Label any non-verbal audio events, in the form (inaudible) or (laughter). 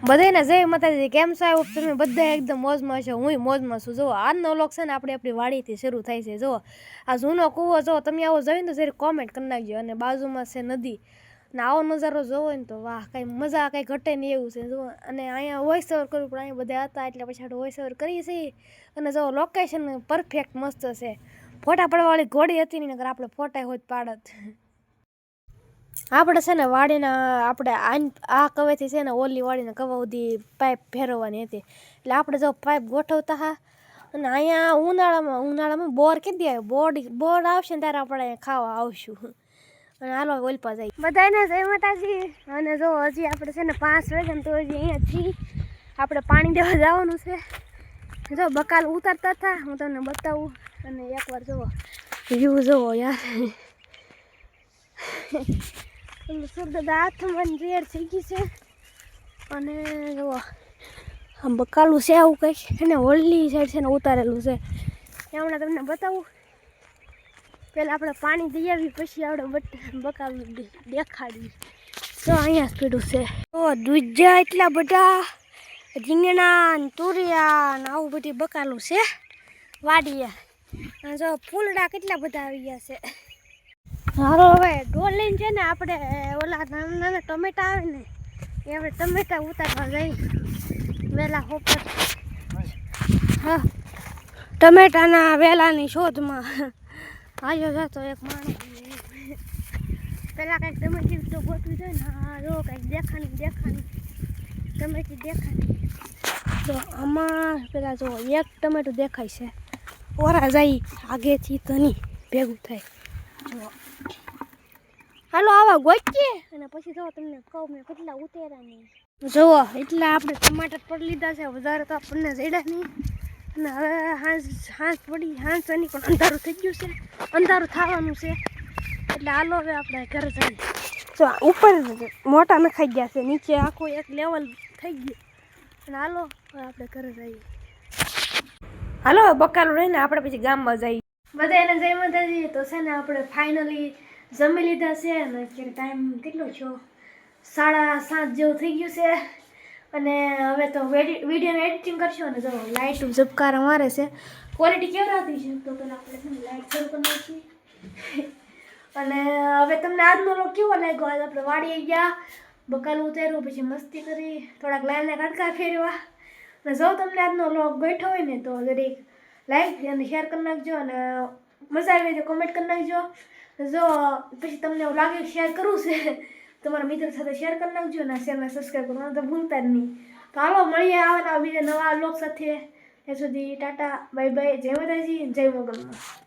બધાને જય માતાજી, કેમ છો? આવું તમે બધા એકદમ મોજમાં છો હું મોજમાં છું. જો, આજનો લોક છે ને આપણે આપણી વાડીથી શરૂ થાય છે. જો, આ જૂનો કૂવો જો, તમે આવો જોઈને તો જરી કોમેન્ટ કરી નાખજો. અને બાજુમાં છે નદી. ને આવો નજારો જોવો ને તો વાહ, કાંઈ મજા કાંઈ ઘટે નહીં એવું છે. જો, અને અહીંયા વોઇસ ઓવર કરવું પણ અહીંયા બધા હતા, એટલે પછી આપણે વોઇસ ઓવર કરીએ છીએ. અને જો લોકેશન પરફેક્ટ મસ્ત છે. ફોટા પડવાવાળી ઘોડી હતી નહીં નગર આપણે ફોટા હોય પાડત. આપણે છે ને વાડીના આપણે આ કવેથી છે ને ઓલી વાડીને કવા સુધી પાઇપ ફેરવવાની હતી. એટલે આપણે જો પાઇપ ગોઠવતા હા અને અહીંયા ઉનાળામાં ઉનાળામાં બોર કીધી આવે બોર બોર આવશે ને ત્યારે આપણે અહીંયા ખાવા આવશું. અને હાલો ઓલપા જાય બધાને જય માતાજી. અને જો હજી આપણે છે ને પાંચ વાગે ને તો હજી અહીંયાથી આપણે પાણી દેવા જવાનું છે. જો બકાલ ઉતારતા હતા. હું તમને બતાવું. અને એકવાર જુઓ. વ્યૂ જુઓ યાર. સુરદાદા હાથમાં રેડ થઈ ગઈ છે. અને જુઓ આમ બકાલું છે આવું કંઈક. એને હોલની સાઈડ છે ને ઉતારેલું છે. એ હમણાં તમને બતાવું. પહેલાં આપણે પાણી દઈ આવી પછી આપણે બકાલું દે- દેખાડી તો અહીંયા સ્પીડું છે. તો દૂધા એટલા બધા, રીંગણા ને તુરિયા ને આવું બધી બકાલું છે. અને જો ફૂલડા કેટલા બધા આવી ગયા છે. હારો, હવે ડોલ લઈને છે ને આપણે ઓલા નાના નાના ટમેટા આવે ને, એ આપણે ટમેટા ઉતારવા જઈ. વેલા હોપર. હા, ટમેટાના વેલાની શોધમાં. આવ્યો જતો એક માણસ. પેલા કંઈક ટમેટી તો ગોતવી જોઈએ ને. હા જો કંઈક દેખાણી દેખાણી. ટમેટી દેખાની તો આમાં પેલા જો એક ટમેટું દેખાય છે. ઓરા જાય આગેથી તની ભેગું થાય. જો હાલો, આવા ગોચીએ. અને પછી જો તમને કહું, મેં કેટલા ઉતેરા નહીં. જુઓ, એટલા આપણે ટમાટર પડી લીધા છે. વધારે તો આપણને જડ્યા નહીં. અને હવે હાંસ હાંસ પડી, હાંસ એની પણ અંધારું થઈ ગયું છે. અંધારું થવાનું છે. એટલે હાલો હવે આપણે ઘરે જઈએ. જો ઉપર મોટા નખાઈ ગયા છે. નીચે આખું એક લેવલ થઈ ગયું. અને હાલો, હવે આપણે ઘરે જઈએ. હાલો, બકાલું રહીને આપણે પછી ગામમાં જઈએ. બધા એને જય માતાજી તો છે ને આપણે ફાઇનલી જમી લીધા છે અને અત્યારે ટાઈમ કેટલો થયો સાડા સાત જેવું થઈ ગયું છે. અને હવે તો વિડીયોને એડિટિંગ કરશું અને જો લાઇટ ઝબકારા મારે છે. ક્વોલિટી કેવડાતી છે? તો પહેલાં આપણે છે ને લાઇટ શરૂ કરી નાખીએ. અને હવે તમને આજનો લોક કેવો લાગ્યો? આજે આપણે વાડીએ ગયા, બકાલું ઉતાર્યું, પછી મસ્તી કરી, થોડાક લાઈનને કટકા ફેરવા અને જો તમને આજનો લોક બેઠો હોય ને તો જરીક લાઈક અને શેર કરી નાખજો અને મજા આવી જો કમેન્ટ કરી નાખજો. જો પછી તમને લાગે શેર કરવું છે, (laughs) તમારા મિત્ર સાથે શેર કરી નાખજો અને ચેનલ સબસ્ક્રાઈબ કરવાનું તો ભૂલતા જ નહીં. તો હાલો, મળીએ આવવાના બીજા નવા લોક સાથે. ત્યાં સુધી ટાટા બાય બાય જય માતાજી, જય મોગલમાં.